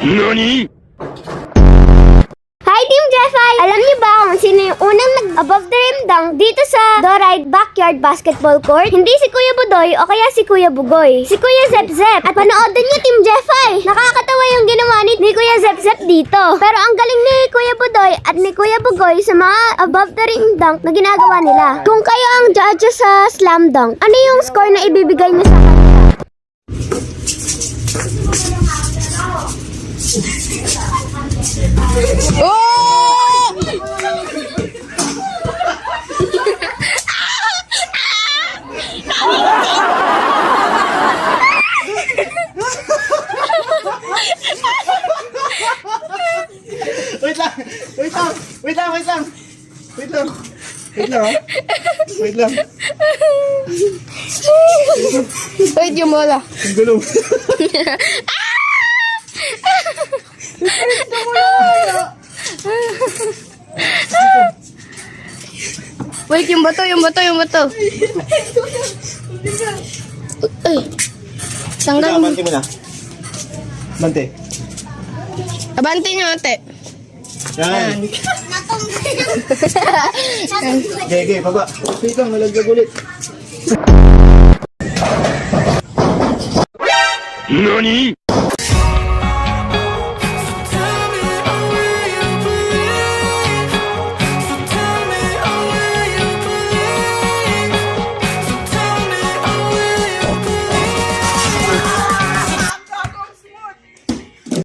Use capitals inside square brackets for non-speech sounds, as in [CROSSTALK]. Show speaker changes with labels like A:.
A: 何
B: Hi Team Jeffy! Alam niyo ba kung sino yung unang nag-above the rim dunk dito sa Doride Backyard Basketball Court? Hindi si Kuya Budoy o kaya si Kuya Bugoy. Si Kuya Zep Zep. At panoodin niyo Team Jeffy! Nakakatawa yung ginawa ni, ni Kuya Zep Zep dito. Pero ang galing ni Kuya Budoy at ni Kuya Bugoy sa mga above the rim dunk na ginagawa nila. Kung kayo ang judge sa slam dunk, ano yung score na ibibigay niyo sa kanila? [LAUGHS]
C: Wait lang! Wait lang! Wait lang! Wait lang! Wait lang! Wait lang, ha? Wait lang.
D: Wait, yung bola.
C: Ang gulong. [LAUGHS]
D: Wait, yung bato, yung bato, yung bato. Ay. Tanggal mo.
C: Bante mo na. Bante.
D: Abante nyo, ate.
C: Yan. Okay, okay, baba. Wait lang, malaglag ulit.
A: 何